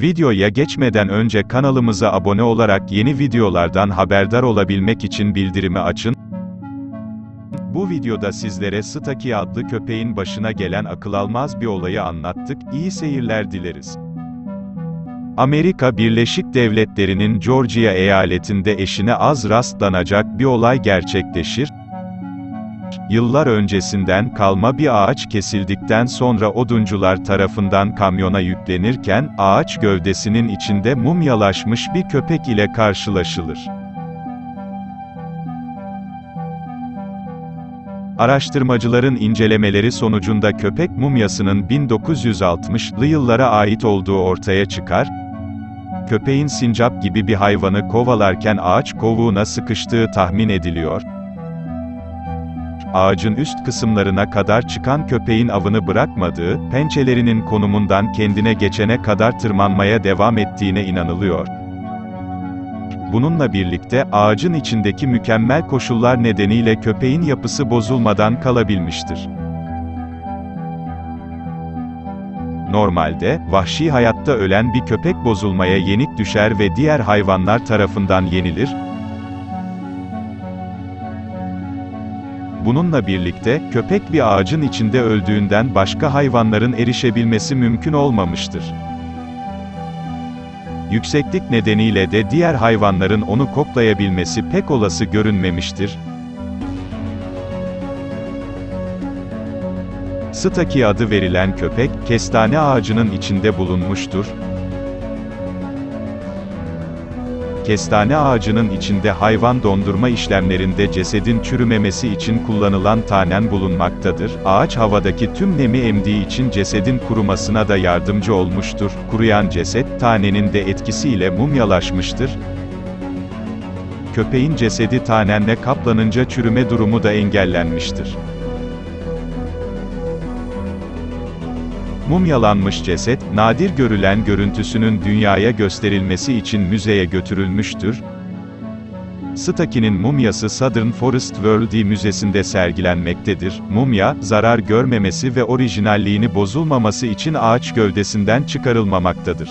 Videoya geçmeden önce kanalımıza abone olarak yeni videolardan haberdar olabilmek için bildirimi açın. Bu videoda sizlere Staki adlı köpeğin başına gelen akıl almaz bir olayı anlattık, iyi seyirler dileriz. Amerika Birleşik Devletleri'nin Georgia eyaletinde eşine az rastlanacak bir olay gerçekleşir. Yıllar öncesinden kalma bir ağaç kesildikten sonra oduncular tarafından kamyona yüklenirken, ağaç gövdesinin içinde mumyalaşmış bir köpek ile karşılaşılır. Araştırmacıların incelemeleri sonucunda köpek mumyasının 1960'lı yıllara ait olduğu ortaya çıkar. Köpeğin sincap gibi bir hayvanı kovalarken ağaç kovuğuna sıkıştığı tahmin ediliyor. Ağacın üst kısımlarına kadar çıkan köpeğin avını bırakmadığı, pençelerinin konumundan kendine geçene kadar tırmanmaya devam ettiğine inanılıyor. Bununla birlikte, ağacın içindeki mükemmel koşullar nedeniyle köpeğin yapısı bozulmadan kalabilmiştir. Normalde, vahşi hayatta ölen bir köpek bozulmaya yenik düşer ve diğer hayvanlar tarafından yenilir. Bununla birlikte, köpek bir ağacın içinde öldüğünden başka hayvanların erişebilmesi mümkün olmamıştır. Yükseklik nedeniyle de diğer hayvanların onu koklayabilmesi pek olası görünmemiştir. Staki adı verilen köpek, kestane ağacının içinde bulunmuştur. Kestane ağacının içinde hayvan dondurma işlemlerinde cesedin çürümemesi için kullanılan tanen bulunmaktadır. Ağaç havadaki tüm nemi emdiği için cesedin kurumasına da yardımcı olmuştur. Kuruyan ceset, tanenin de etkisiyle mumyalaşmıştır. Köpeğin cesedi tanenle kaplanınca çürüme durumu da engellenmiştir. Mumyalanmış ceset, nadir görülen görüntüsünün dünyaya gösterilmesi için müzeye götürülmüştür. Staki'nin mumyası Southern Forest World Müzesi'nde sergilenmektedir. Mumya, zarar görmemesi ve orijinalliğini bozulmaması için ağaç gövdesinden çıkarılmamaktadır.